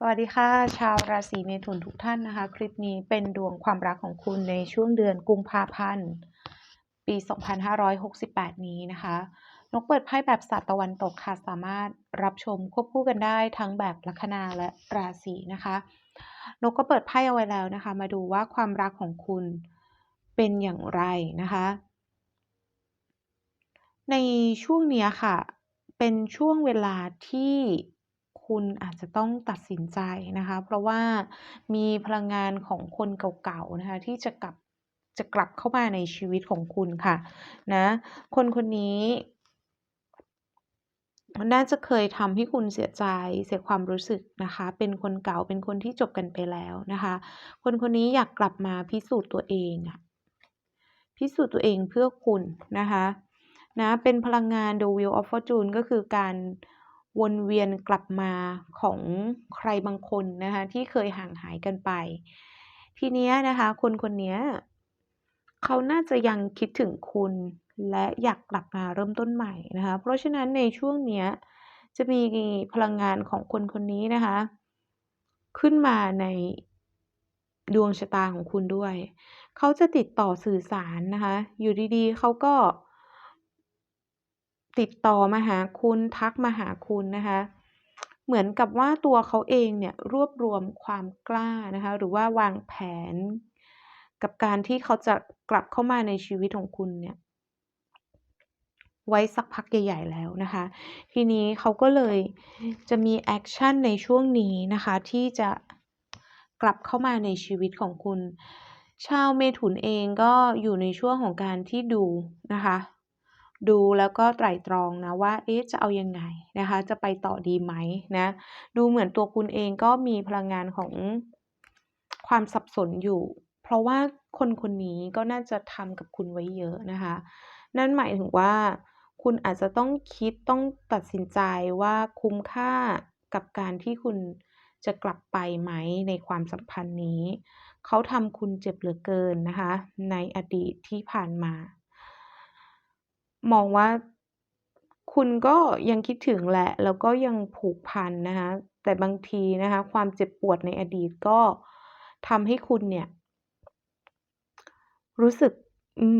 สวัสดีค่ะ ชาวราศีเมถุนทุกท่านนะคะ คลิปนี้เป็นดวงความรักของคุณในช่วงเดือนกุมภาพันธ์ ปี 2568 นี้นะคะ นกเปิดไพ่แบบศาสตร์ตะวันตกค่ะ สามารถรับชมควบคู่กันได้ทั้งแบบลัคนาและราศีนะคะ นกก็เปิดไพ่เอาไว้แล้วนะคะ มาดูว่าความรักของคุณเป็นอย่างไรนะคะ ในช่วงนี้ค่ะ เป็นช่วงเวลาที่ คุณอาจจะต้องตัดสินใจนะคะ เพราะว่ามีพลังงานของคนเก่าๆนะคะที่จะกลับจะกลับเข้ามาในชีวิตของคุณค่ะนะคนคนนี้น่าจะเคยทำให้คุณเสียใจเสียความรู้สึกนะคะ เป็นคนเก่าเป็นคนที่จบกันไปแล้วนะคะ คนคนนี้อยากกลับมาพิสูจน์ตัวเองอะพิสูจน์ตัวเองเพื่อคุณนะคะนะเป็นพลังงาน The Wheel of Fortune ก็คือการ วนเวียนกลับมาของใครบางคนนะคะที่เคยห่างหายกันไป ทีนี้นะคะ คนคนนี้เขาน่าจะยังคิดถึงคุณและอยากกลับมาเริ่มต้นใหม่นะคะ เพราะฉะนั้นในช่วงเนี้ยจะมีพลังงานของคนคนนี้นะคะ ขึ้นมาในดวงชะตาของคุณด้วย เขาจะติดต่อสื่อสารนะคะ อยู่ดีๆ เขาก็ ติดต่อมาหาคุณทักมาหาคุณนะคะ เหมือนกับว่าตัวเขาเองเนี่ยรวบรวมความกล้านะคะหรือว่าวางแผน กับการที่เขาจะกลับเข้ามาในชีวิตของคุณเนี่ยไว้สักพักใหญ่ๆแล้วนะคะ ทีนี้เขาก็เลยจะมีแอคชั่นในช่วงนี้นะคะที่จะกลับเข้ามาในชีวิตของคุณ ชาวเมถุนเองก็อยู่ในช่วงของการที่ดูนะคะ ดูแล้วก็ไตร่ตรองนะว่าเอ๊ะจะเอายังไงนะคะ จะไปต่อดีไหมนะดูเหมือนตัวคุณเองก็มีพลังงานของความสับสนอยู่ เพราะว่าคนคนนี้ก็น่าจะทำกับคุณไว้เยอะนะคะ นั่นหมายถึงว่า คุณอาจจะต้องคิดต้องตัดสินใจว่าคุ้มค่ากับการที่คุณจะกลับไปไหมในความสัมพันธ์นี้ เขาทำคุณเจ็บเหลือเกินนะคะ ในอดีตที่ผ่านมา มองว่าคุณก็ยังคิดถึงแหละ แล้วก็ยังผูกพันนะคะ แต่บางทีนะคะ ความเจ็บปวดในอดีตก็ทำให้คุณเนี่ย รู้สึก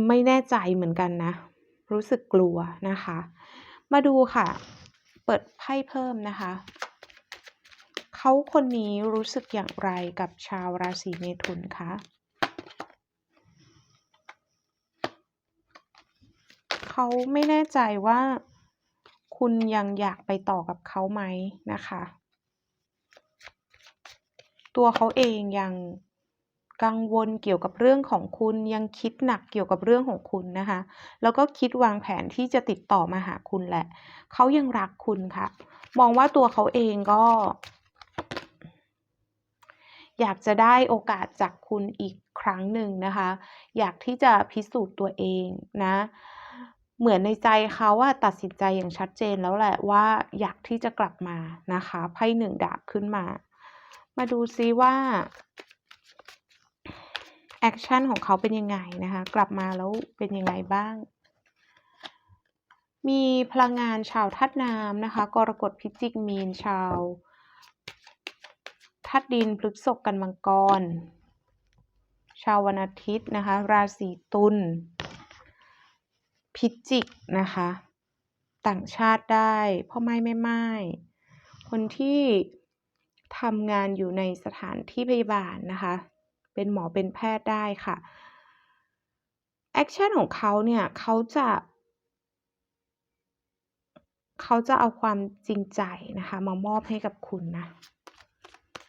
ไม่แน่ใจเหมือนกันนะ รู้สึกกลัวนะคะ มาดูค่ะ เปิดไพ่เพิ่มนะคะ เขาคนนี้รู้สึกอย่างไรกับชาวราศีเมถุนคะ เขาไม่แน่ใจว่า คุณยังอยากไปต่อกับเขาไหมนะคะ ตัวเขาเองยังกังวลเกี่ยวกับเรื่องของคุณยังคิดหนักเกี่ยวกับเรื่องของคุณนะคะ แล้วก็คิดวางแผนที่จะติดต่อมาหาคุณแหละ เขายังรักคุณค่ะ มองว่าตัวเขาเองก็ อยากจะได้โอกาสจากคุณอีกครั้งหนึ่งนะคะ อยากที่จะพิสูจน์ตัวเองนะ เหมือนในใจเขาว่าตัดสินใจอย่างชัดเจนแล้วแหละว่าอยากที่จะกลับมานะคะไพ่หนึ่งดาบขึ้นมา มาดูซิว่าแอคชั่นของเขาเป็นยังไงนะคะ กลับมาแล้วเป็นยังไงบ้าง มีพลังงานชาวทัดน้ำนะคะ กรกฎพิจิกมีนชาวทัดดินพฤกษกกันมังกร ชาววันอาทิตย์นะคะ ราศีตุล พิจิกนะคะ ต่างชาติได้พ่อไม้แม่ไม้คนที่ทำงานอยู่ในสถานที่พยาบาลนะคะ เป็นหมอเป็นแพทย์ได้ค่ะแอคชั่นของเขาเนี่ยเขาจะ เขาจะเอาความจริงใจนะคะ มามอบให้กับคุณนะ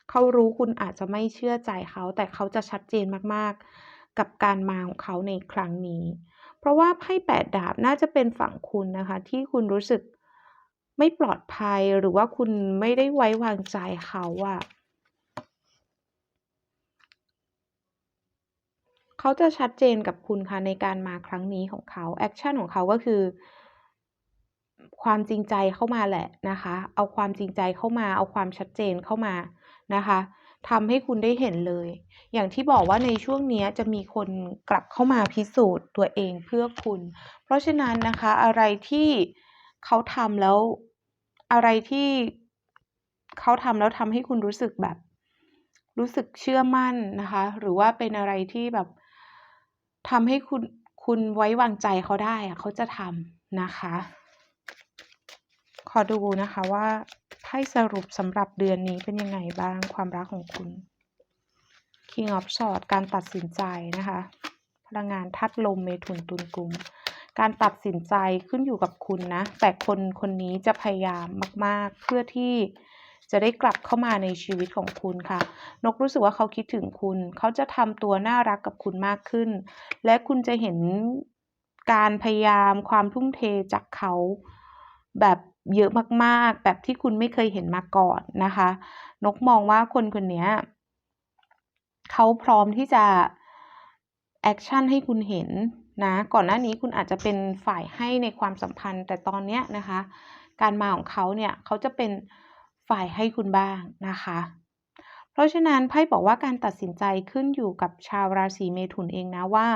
เขารู้คุณอาจจะไม่เชื่อใจเขา แต่เขาจะชัดเจนมากๆ กับการมาของเขาในครั้งนี้ เพราะว่าไพ่แปดดาบน่าจะเป็นฝั่งคุณนะคะ ที่คุณรู้สึกไม่ปลอดภัยหรือว่าคุณไม่ได้ไว้วางใจเขาอะเขาจะชัดเจนกับคุณค่ะในการมาครั้งนี้ของเขาแอคชั่นของเขาก็คือ ความจริงใจเข้ามาแหละนะคะ เอาความจริงใจเข้ามา เอาความชัดเจนเข้ามานะคะ ทำให้คุณได้เห็นเลย อย่างที่บอกว่าในช่วงนี้จะมีคนกลับเข้ามาพิสูจน์ตัวเองเพื่อคุณ เพราะฉะนั้นนะคะอะไรที่เขาทำแล้วอะไรที่เขาทำแล้วทำให้คุณรู้สึกแบบ รู้สึกเชื่อมั่นนะคะ หรือว่าเป็นอะไรที่แบบทำให้คุณคุณไว้วางใจเขาได้เขาจะทำนะคะ ขอดูนะคะว่าไพ่สรุปสำหรับเดือนนี้เป็นยังไงบ้างความรักของคุณ King of Swords การตัดสินใจนะคะ พลังงานทัดลมเมถุนตุลกุม การตัดสินใจขึ้นอยู่กับคุณนะ แต่คนคนนี้จะพยายามมาก ๆ เพื่อที่จะได้กลับเข้ามาในชีวิตของคุณค่ะ นกรู้สึกว่าเขาคิดถึงคุณ เขาจะทำตัวน่ารักกับคุณมากขึ้น และคุณจะเห็นการพยายามความทุ่มเทจากเขาแบบ เยอะมากๆ แบบที่คุณไม่เคยเห็นมาก่อนนะคะ นกมองว่าคนคนนี้เขาพร้อมที่จะแอคชั่นให้คุณเห็นนะก่อนหน้านี้คุณอาจจะเป็นฝ่ายให้ในความสัมพันธ์ แต่ตอนเนี้ยนะคะ การมาของเขาเนี่ยเขาจะเป็นฝ่ายให้คุณบ้างนะคะ เพราะฉะนั้นไพ่บอกว่าการตัดสินใจขึ้นอยู่กับชาวราศีเมถุนเองนะว่า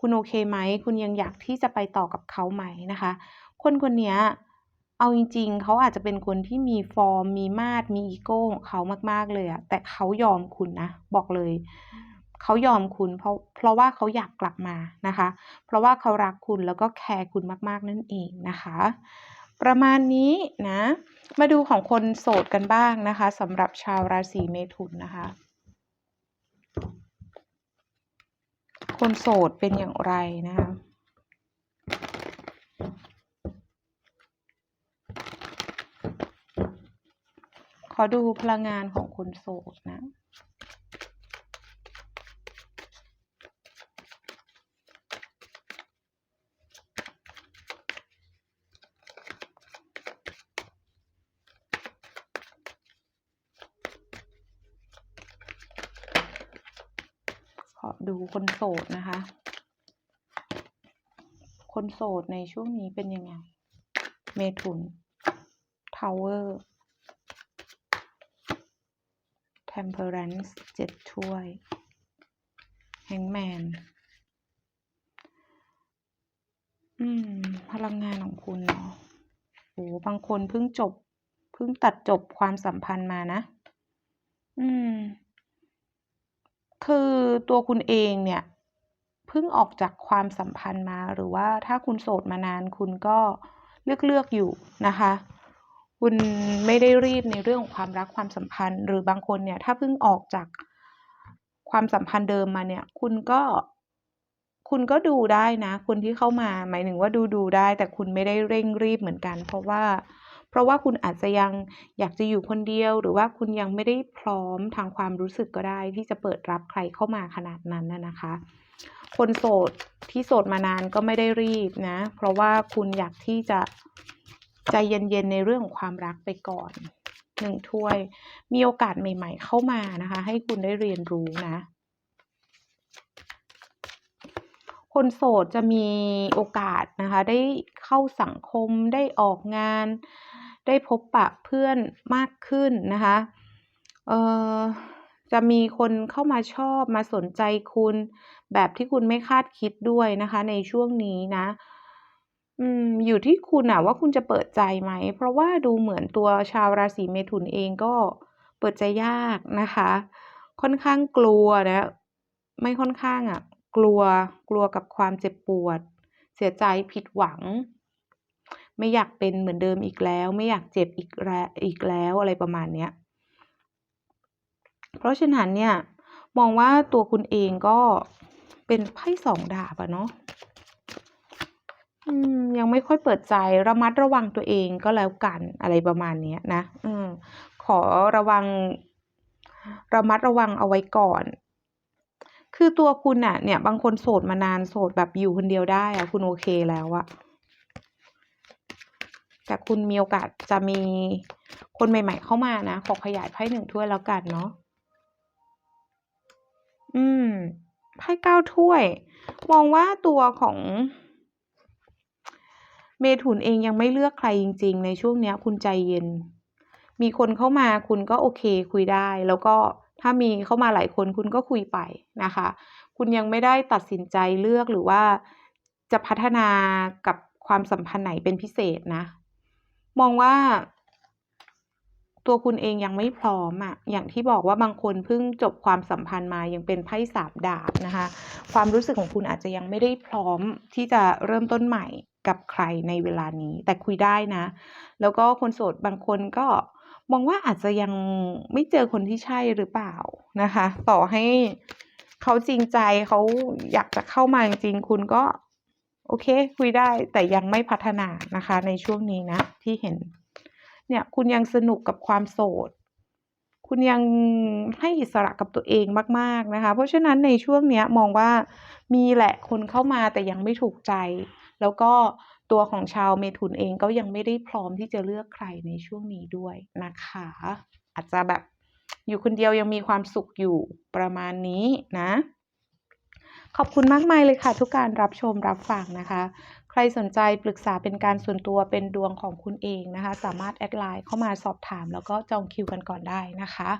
คุณโอเคไหม คุณยังอยากที่จะไปต่อกับเขาไหมนะคะ คนคนนี้ เอาจริง ๆ เขาอาจจะเป็นคนที่มีฟอร์ม มีมาด มีอีโก้ของเขามาก ๆ เลยอะ แต่เขายอมคุณนะ บอกเลย เขายอมคุณ เพราะ เพราะว่าเขาอยากกลับมานะคะ เพราะว่าเขารักคุณแล้วก็แคร์คุณมาก ๆ นั่นเองนะคะ ประมาณนี้นะ มาดูของคนโสดกันบ้างนะคะสำหรับชาวราศีเมถุนนะคะ คนโสดเป็นอย่างไรนะคะ ขอดูพลังงานของคนโสดนะ ขอดูคนโสดนะคะ คนโสดในช่วงนี้เป็นยังไง เมถุนทาวเวอร์ temperance เจ็ดถ้วย hangman อืม พลังงานของคุณเนาะโอ้บางคนเพิ่งจบ เพิ่งตัดจบความสัมพันธ์มานะ อืม คือตัวคุณเองเนี่ย เพิ่งออกจากความสัมพันธ์มา หรือว่าถ้าคุณโสดมานานคุณก็เลือกเลือกอยู่นะคะ คุณไม่ได้รีบในเรื่องของความรักความสัมพันธ์ หรือบางคนเนี่ย ถ้าเพิ่งออกจากความสัมพันธ์เดิมมาเนี่ย คุณก็คุณก็ดูได้นะ คนที่เข้ามาหมายถึงว่าดูดูได้ แต่คุณไม่ได้เร่งรีบเหมือนกัน เพราะว่า เพราะว่าคุณอาจจะยังอยากจะอยู่คนเดียว หรือว่าคุณยังไม่ได้พร้อมทางความรู้สึกก็ได้ ที่จะเปิดรับใครเข้ามาขนาดนั้นน่ะนะคะ คนโสดที่โสดมานานก็ไม่ได้รีบนะ เพราะว่าคุณอยากที่จะ ใจเย็นๆในเรื่องของความรักไปก่อนหนึ่งถ้วย มีโอกาสใหม่ ๆ เข้ามานะคะ ให้คุณได้เรียนรู้นะ คนโสดจะมีโอกาสนะคะ ได้เข้าสังคมได้ออกงาน ได้พบปะเพื่อนมากขึ้นนะคะเอ่อจะมีคนเข้ามาชอบมาสนใจคุณ แบบที่คุณไม่คาดคิดด้วยนะคะ ในช่วงนี้นะ อืม อยู่ที่คุณน่ะว่าคุณจะเปิดใจไหม เพราะว่าดูเหมือนตัวชาวราศีเมถุนเองก็เปิดใจยากนะคะ ค่อนข้างกลัวนะ ไม่ค่อนข้างอะ กลัว กลัวกับความเจ็บปวด เสียใจผิดหวัง ไม่อยากเป็นเหมือนเดิมอีกแล้ว ไม่อยากเจ็บอีกแรอีกแล้วอะไรประมาณเนี้ย เพราะฉะนั้นเนี่ย มองว่าตัวคุณเองก็เป็นไพ่สองดาบอะเนาะ อืม ยังไม่ค่อยเปิดใจระมัดระวังตัวเองก็แล้วกันอะไรประมาณเนี้ยนะ อืม ขอระวัง ระมัดระวังเอาไว้ก่อน คือตัวคุณน่ะเนี่ย บางคนโสดมานานโสดแบบอยู่คนเดียวได้อะคุณโอเคแล้วอะแต่คุณมีโอกาสจะมีคนใหม่ ๆ เข้ามานะขอขยายไพ่หนึ่งถ้วยแล้วกันเนาะอืมไพ่เก้าถ้วย มองว่าตัวของ เมถุนเองยังไม่เลือกใครจริง ๆ ในช่วงเนี้ย คุณใจเย็น มีคนเข้ามาคุณก็โอเคคุยได้ แล้วก็ถ้ามีเข้ามาหลายคนคุณก็คุยไปนะคะ คุณยังไม่ได้ตัดสินใจเลือกหรือว่าจะพัฒนากับความสัมพันธ์ไหนเป็นพิเศษนะ มองว่า ตัวคุณเองยังไม่พร้อมอะอย่างที่บอกว่าบางคนเพิ่งจบความสัมพันธ์มายังเป็นไพ่สามดาบนะคะ ความรู้สึกของคุณอาจจะยังไม่ได้พร้อมที่จะเริ่มต้นใหม่ กับใครในเวลานี้ แต่คุยได้นะ แล้วก็คนโสดบางคนก็มองว่าอาจจะยังไม่เจอคนที่ใช่หรือเปล่านะคะ ต่อให้เขาจริงใจเขาอยากจะเข้ามาจริงคุณก็ โอเค คุยได้แต่ยังไม่พัฒนานะคะ ในช่วงนี้นะ ที่เห็น เนี่ยคุณยังสนุกกับความโสด คุณยังให้อิสระกับตัวเองมาก ๆนะคะ เพราะฉะนั้นในช่วงเนี้ยมองว่ามีแหละคนเข้ามาแต่ยังไม่ถูกใจ แล้วก็ตัวของชาวเมถุนเองก็ยังไม่ได้พร้อมที่จะเลือกใครในช่วงนี้ด้วยนะคะ อาจจะแบบอยู่คนเดียวยังมีความสุขอยู่ประมาณนี้นะ ขอบคุณมากมายเลยค่ะ ทุกการรับชมรับฟังนะคะ ใครสนใจปรึกษาเป็นการส่วนตัวเป็นดวงของคุณเองนะคะ สามารถแอดไลน์เข้ามาสอบถาม แล้วก็จองคิวกันก่อนได้นะคะ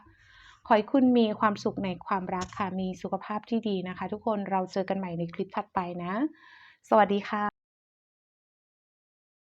ขอให้คุณมีความสุขในความรักค่ะ มีสุขภาพที่ดีนะคะ ทุกคนเราเจอกันใหม่ในคลิปถัดไปนะ สวัสดีค่ะ